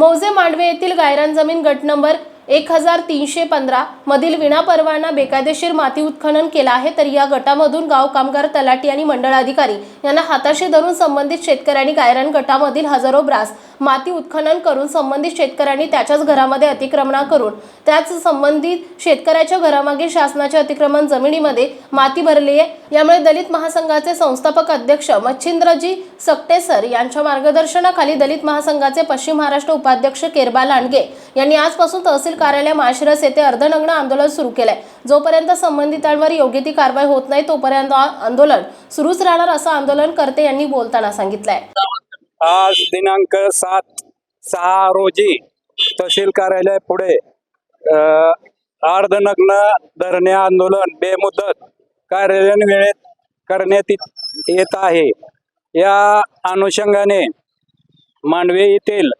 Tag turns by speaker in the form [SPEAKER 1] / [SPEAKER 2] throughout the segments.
[SPEAKER 1] मौजे मांडवे येथील गायरान जमीन गट नंबर एक हजार तीनशे पंधरा मधील विनापरवाना बेकायदेशीर माती उत्खनन केला आहे तर या गटामधून गाव कामगार तलाठी आणि मंडळ अधिकारी यांना हाताशी धरून संबंधित शेतकऱ्यांनी गायरान गटामधील हजारो ब्रास माती उत्खनन करून संबंधित शेतकऱ्यांनी त्याच्याच घरामध्ये अतिक्रमणा करून त्याच संबंधित शेतकऱ्याच्या घरामागे शासनाचे अतिक्रमण जमिनीमध्ये माती भरली आहे. यामुळे दलित महासंघाचे संस्थापक अध्यक्ष मच्छिंद्रजी सकटेसर यांच्या मार्गदर्शनाखाली दलित महासंघाचे पश्चिम महाराष्ट्र उपाध्यक्ष केरबा लांडगे यांनी आजपासून तहसील कार्यालय माशिरस येथे अर्धनग्न आंदोलन सुरू केलंय. जोपर्यंत संबंधितांवर योग्य ती कारवाई होत नाही तोपर्यंत आंदोलन सुरूच राहणार असं आंदोलनकर्ते यांनी बोलताना सांगितलंय.
[SPEAKER 2] आज दिनांक सात सहा रोजी तहसील कार्यालय पुढे अर्धनग्न धरणे आंदोलन बेमुदत कार्यालयीन वेळेत करण्यात येत- येत आहे. या अनुषंगाने मांडवे येथील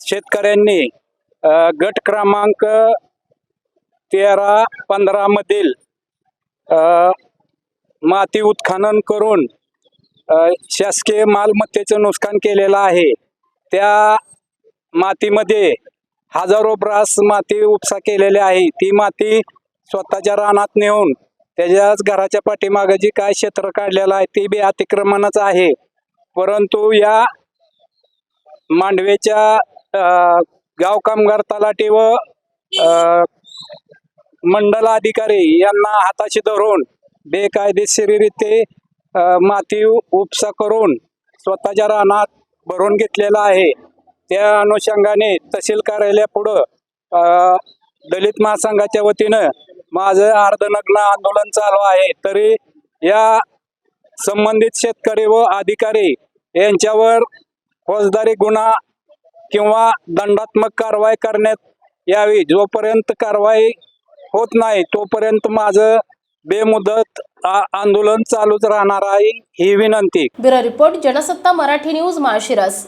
[SPEAKER 2] शेतकऱ्यांनी गट क्रमांक तेरा पंधरामधील माती उत्खनन करून शासकीय मालमत्तेचं नुकसान केलेलं आहे. त्या मातीमध्ये हजारो ब्रास माती उपसा केलेली आहे. ती माती स्वतःच्या रानात नेऊन त्याच्याच घराच्या पाठीमागं जी काय क्षेत्र काढलेलं आहे ते बी अतिक्रमणच आहे. परंतु या मांडवेच्या गाव कामगार तलाठी व मंडल अधिकारी यांना हाताशी धरून बेकायदेशीररित्या माती उपसा करून स्वतःच्या रानात भरून घेतलेला आहे. त्या अनुषंगाने तहसील कार्यालयापुढं दलित महासंघाच्या वतीनं माझं अर्धनग्न आंदोलन चालू आहे. तरी या संबंधित शेतकरी व अधिकारी यांच्यावर फौजदारी गुन्हा किंवा दंडात्मक कारवाई करण्यात यावी. जोपर्यंत कारवाई होत नाही तोपर्यंत माझं बेमुदत आंदोलन चालूच राहणार आहे ही विनंती.
[SPEAKER 1] Bureau report Jansatta Marathi news Malshiras.